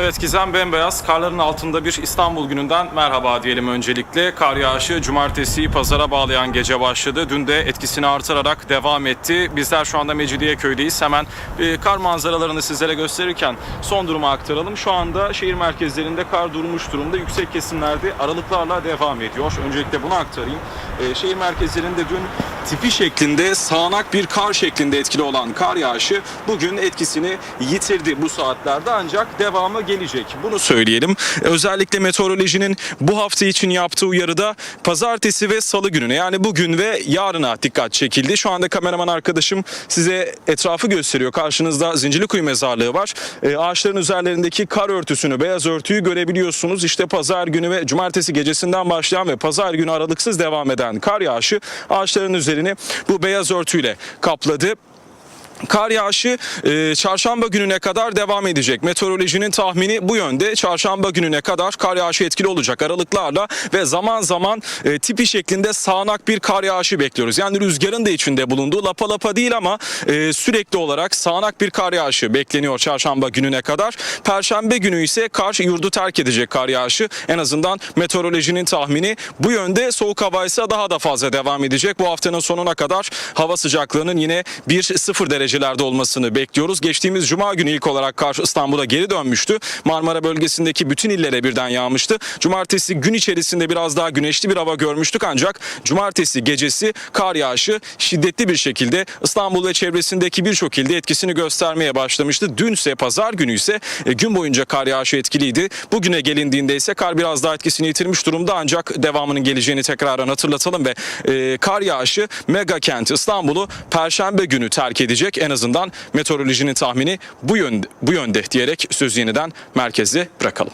Evet Gizem Bembeyaz karların altında bir İstanbul gününden merhaba diyelim öncelikle. Kar yağışı cumartesi pazara bağlayan gece başladı. Dün de etkisini artırarak devam etti. Bizler şu anda Mecidiyeköy'deyiz. Hemen e, kar manzaralarını sizlere gösterirken son durumu aktaralım. Şu anda şehir merkezlerinde kar durmuş durumda. Yüksek kesimlerde aralıklarla devam ediyor. Öncelikle bunu aktarayım. E, şehir merkezlerinde dün tipi şeklinde sağanak bir kar şeklinde etkili olan kar yağışı bugün etkisini yitirdi bu saatlerde ancak devamı gelecek. Bunu söyleyelim. Özellikle meteorolojinin bu hafta için yaptığı uyarıda pazartesi ve salı gününe yani bugün ve yarına dikkat çekildi. Şu anda kameraman arkadaşım size etrafı gösteriyor. Karşınızda Zincirlikuyu mezarlığı var. E, ağaçların üzerlerindeki kar örtüsünü, beyaz örtüyü görebiliyorsunuz. İşte pazar günü ve cumartesi gecesinden başlayan ve pazar günü aralıksız devam eden kar yağışı ağaçların üzerini bu beyaz örtüyle kapladı. Kar yağışı e, çarşamba gününe kadar devam edecek. Meteorolojinin tahmini bu yönde. Çarşamba gününe kadar kar yağışı etkili olacak aralıklarla ve zaman zaman e, tipi şeklinde sağanak bir kar yağışı bekliyoruz. Yani rüzgarın da içinde bulunduğu lapa lapa değil ama e, sürekli olarak sağanak bir kar yağışı bekleniyor çarşamba gününe kadar. Perşembe günü ise kar yurdu terk edecek kar yağışı. En azından meteorolojinin tahmini bu yönde. Soğuk hava ise daha da fazla devam edecek. Bu haftanın sonuna kadar hava sıcaklığının yine 1-0 derecelerde olmasını bekliyoruz. Geçtiğimiz cuma günü ilk olarak kar İstanbul'a geri dönmüştü. Marmara bölgesindeki bütün illere birden yağmıştı. Cumartesi gün içerisinde biraz daha güneşli bir hava görmüştük ancak cumartesi gecesi kar yağışı şiddetli bir şekilde İstanbul ve çevresindeki birçok ilde etkisini göstermeye başlamıştı. Dün ise pazar günü ise e, gün boyunca kar yağışı etkiliydi. Bugüne gelindiğinde ise kar biraz daha etkisini yitirmiş durumda ancak devamının geleceğini tekrardan hatırlatalım ve e, kar yağışı mega kent İstanbul'u perşembe günü terk edecek. En azından meteorolojinin tahmini bu yönde, bu yönde diyerek sözü yeniden merkeze bırakalım.